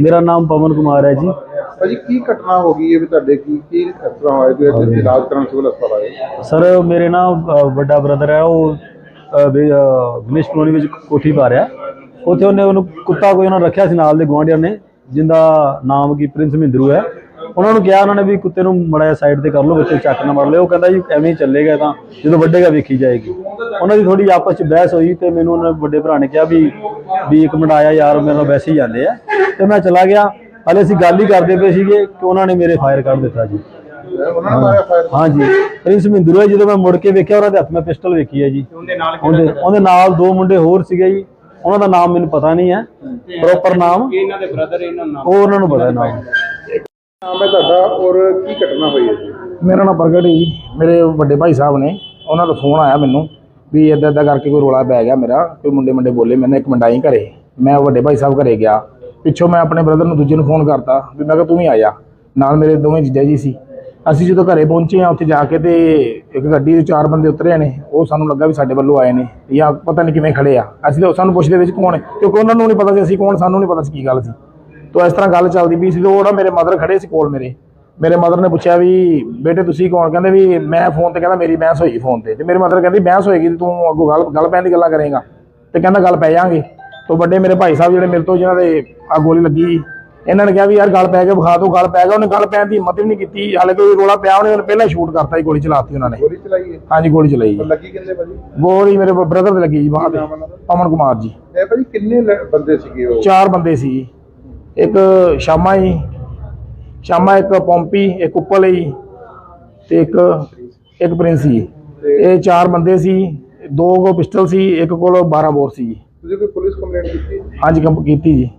ਮੇਰਾ ਨਾਮ ਪਵਨ ਕੁਮਾਰ ਹੈ ਜੀ। ਭਾਜੀ ਕੀ ਘਟਨਾ ਹੋ ਗਈ ਹੈ ਵੀ ਤੁਹਾਡੇ ਕੀ ਕੀ ਇਸ ਤਰ੍ਹਾਂ ਹੋਇਆ ਕਿ ਅੱਜ ਇਲਾਜ ਕਰਨ ਸਿਵਲ ਹਸਪਤਾਲ ਆਏ? ਸਰ ਮੇਰੇ ਨਾ ਅ, ਵੱਡਾ ਬ੍ਰਦਰ ਹੈ ਉਹ ਅ, ਵੀ, ਅ, ਕਲੋਨੀ ਵਿੱਚ ਕੋਠੀ ਪਾ ਰਿਹਾ। ਉੱਥੇ ਉਹਨੇ ਉਹਨੂੰ ਕੁੱਤਾ ਕੋਈ ਉਹਨਾਂ ਰੱਖਿਆ ਸੀ ਨਾਲ ਦੇ ਗੁਆਂਢੀਆਂ ਨੇ ਜਿੰਦਾ ਨਾਮ ਕੀ ਪ੍ਰਿੰਸ ਮਹਿੰਦਰੂ ਹੈ। ਉਹਨਾਂ ਨੂੰ ਕਿਹਾ ਉਹਨਾਂ ਨੇ ਵੀ ਕੁੱਤੇ ਨੂੰ ਮੜਾ ਸਾਈਡ ਤੇ ਕਰ ਲਓ ਬੱਚੇ ਚੱਕ ਨਾ ਮਾਰ ਲਿਓ ਉਹ ਕਹਿੰਦਾ ਜੀ ਐਵੇਂ ਹੀ ਚੱਲੇਗਾ ਤਾਂ ਜਦੋਂ ਵੱਡੇਗਾ ਵੇਖੀ ਜਾਏਗੀ। ਉਹਨਾਂ ਦੀ ਥੋੜੀ ਆਪਸ ਚ ਬਹਿਸ ਹੋਈ ਤੇ ਮੈਨੂੰ ਉਹਨਾਂ ਵੱਡੇ ਭਰਾ ਨੇ ਕਿਹਾ ਵੀ ਵੀ ਇੱਕ ਮਿੰਟ ਆਇਆ ਯਾਰ ਮੇਰੇ ਨਾਲ ਵੈਸੇ ਹੀ ਜਾਂਦੇ ਆ। ਤੇ ਮੈਂ ਚਲਾ ਗਿਆ। ਹਲੇ ਅਸੀਂ ਗੱਲ ਹੀ ਕਰਦੇ ਪਏ ਸੀਗੇ ਕਿ ਉਹਨਾਂ ਨੇ ਮੇਰੇ ਫਾਇਰ ਕਰ ਦਿੱਤਾ ਜੀ। ਉਹਨਾਂ ਨੇ ਮਾਰਿਆ ਫਾਇਰ ਹਾਂਜੀ ਪ੍ਰਿੰਸ ਮਹਿੰਦਰੂ ਹੈ ਜਦੋਂ ਮੈਂ ਮੁੜ ਕੇ ਵੇਖਿਆ ਉਹਨਾਂ ਦੇ ਹੱਥ ਮੈਂ ਪਿਸਟਲ ਵੇਖੀ ਹੈ ਜੀ। ਉਹਦੇ ਉਹਦੇ ਨਾਲ ਦੋ ਮੁੰਡੇ ਹੋਰ ਸੀਗੇ ਜੀ। ਉਹਨਾਂ ਦਾ ਨਾਮ ਮੈਨੂੰ ਪਤਾ ਨਹੀਂ ਹੈ। ਪ੍ਰੋਪਰ ਨਾਮ? ਇਹਨਾਂ ਦੇ ਬ੍ਰਦਰ ਇਹਨਾਂ ਨੂੰ ਉਹ ਉਹਨਾਂ ਨੂੰ ਪਤਾ ਹੈ ਨਾਮ। ਨਾਮ ਹੈ ਤੁਹਾਡਾ ਔਰ ਕੀ ਘਟਨਾ ਹੋਈ ਹੈ ਜੀ? ਮੇਰਾ ਨਾਮ ਪ੍ਰਗਟ ਹੈ ਜੀ। ਮੇਰੇ ਵੱਡੇ ਭਾਈ ਸਾਹਿਬ ਨੇ ਉਹਨਾਂ ਦਾ ਫੋਨ ਆਇਆ ਮੈਨੂੰ ਵੀ ਇਦਾਂ ਇਦਾਂ ਕਰਕੇ ਕੋਈ ਰੋਲਾ ਪੈ ਗਿਆ ਮੇਰਾ ਕੋਈ ਮੁੰਡੇ ਮੁੰਡੇ ਬੋਲੇ ਮੈਨੇ ਇੱਕ ਮੰਡਾਈ ਘਰੇ। ਮੈਂ ਵੱਡੇ ਭਾਈ ਸਾਹਿਬ ਘਰੇ ਗਿਆ। ਪਿੱਛੋਂ ਮੈਂ ਆਪਣੇ ਬ੍ਰਦਰ ਨੂੰ ਦੂਜੇ ਨੂੰ ਫੋਨ ਕਰਤਾ ਵੀ ਮੈਂ ਕਿਹਾ ਤੂੰ ਵੀ ਆ ਜਾ। ਨਾਲ ਮੇਰੇ ਦੋਵੇਂ ਜੀਜਾ ਜੀ ਸੀ। ਅਸੀਂ ਜਦੋਂ ਘਰੇ ਪਹੁੰਚੇ ਆ ਉੱਥੇ ਜਾ ਕੇ ਤੇ ਇੱਕ ਗੱਡੀ ਦੇ ਚਾਰ ਬੰਦੇ ਉਤਰੇ ਨੇ। ਉਹ ਸਾਨੂੰ ਲੱਗਾ ਵੀ ਸਾਡੇ ਵੱਲੋਂ ਆਏ ਨੇ। ਜਾਂ ਪਤਾ ਨਹੀਂ ਕਿਵੇਂ ਖੜੇ ਆ। ਅਸੀਂ ਤਾਂ ਸਾਨੂੰ ਪੁੱਛਦੇ ਵਿੱਚ ਕੌਣ ਹੈ? ਕਿਉਂਕਿ ਉਹਨਾਂ ਨੂੰ ਨਹੀਂ ਪਤਾ ਸੀ ਅਸੀਂ ਕੌਣ, ਸਾਨੂੰ ਨਹੀਂ ਪਤਾ ਸੀ ਕੀ ਗੱਲ ਸੀ। ਤੋ ਇਸ ਤਰ੍ਹਾਂ ਗੱਲ ਚੱਲਦੀ ਵੀ ਸੀ। ਉਹ ਨਾ ਮੇਰੇ ਮਦਰ ਖੜੇ ਸੀ ਕੋਲ ਮੇਰੇ ਮੇਰੇ ਮਦਰ ਨੇ ਪੁੱਛਿਆ ਵੀ, ਬੇਟੇ ਤੁਸੀਂ ਕੌਣ? ਕਹਿੰਦੇ ਵੀ ਮੈਂ ਫੋਨ ਤੇ ਕਹਿੰਦਾ ਮੇਰੀ ਬਹਿਸ ਹੋਈ ਫੋਨ ਤੇ। ਤੇ ਮੇਰੀ ਮਦਰ ਕਹਿੰਦੀ, ਬਹਿਸ ਹੋਏਗੀ, ਤੂੰ ਅੱਗੋਂ ਗੱਲ ਗੱਲ ਪੈਣ ਦੀ ਗੱਲਾਂ ਕਰੇਗਾ। ਤੇ ਕਹਿੰਦਾ, ਗੱਲ ਪੈ ਜਾਾਂਗੇ। ਤੋ ਵੱਡੇ ਮੇਰੇ ਭਾਈ ਸਾਹਿਬ ਜਿਹੜੇ ਮੇਰੇ ਤੋਂ ਜਿਹਨਾਂ ਦੇ ਆ ਗੋਲੀ ਲੱਗੀ ਇਹਨਾਂ ਨੇ ਕਿਹਾ ਵੀ ਯਾਰ ਗੱਲ ਪੈ ਕੇ ਵਿਖਾ ਦਿਓ ਗੱਲ ਪੈ ਗਿਆ ਉਹਨੇ ਗੱਲ ਪੈਣ ਦੀ ਹਿੰਮਤ ਵੀ ਨਹੀਂ ਕੀਤੀ। ਹਾਲੇ ਕੋਈ ਰੋਲਾ ਪਿਆ ਉਹਨੇ ਪਹਿਲਾਂ ਸ਼ੂਟ ਕਰਤਾ ਸੀ ਗੋਲੀ ਚਲਾਤੀ ਉਹਨਾਂ ਨੇ। ਗੋਲੀ ਚਲਾਈ ਹੈ ਹਾਂਜੀ ਗੋਲੀ ਚਲਾਈ ਜੀ। ਲੱਗੀ ਕਿੰਨੇ ਭਾਜੀ? ਗੋਲੀ ਮੇਰੇ ਬ੍ਰਦਰ ਦੇ ਲੱਗੀ ਜੀ ਬਾਹ ਤੇ ਨਾਮ ਉਹਨਾਂ ਦਾ? ਪਵਨ ਕੁਮਾਰ ਜੀ। ਇਹ ਭਾਜੀ ਕਿੰਨੇ ਲ- ਬੰਦੇ ਸੀਗੇ ਉਹ? ਚਾਰ ਬੰਦੇ ਸੀ ਜੀ। ਇੱਕ ਸ਼ਾਮਾ ਜੀ ਸ਼ਾਮਾ ਇੱਕ ਪੌਂਪੀ ਇੱਕ ਉੱਪਲ ਜੀ ਤੇ ਇੱਕ ਇੱਕ ਪ੍ਰਿੰਸ ਜੀ। ਇਹ ਚਾਰ ਬੰਦੇ ਸੀ ਦੋ ਕੋ ਪਿਸਟਲ ਸੀ ਇੱਕ ਕੋਲ 12 ਬੋਰ ਸੀ ਜੀ। ਤੁਸੀਂ ਕੋਈ ਪੁਲਿਸ ਕੰਪਲੇਂਟ ਕੀਤੀ? ਹਾਂਜੀ ਕੰਪ ਕੀਤੀ ਜੀ।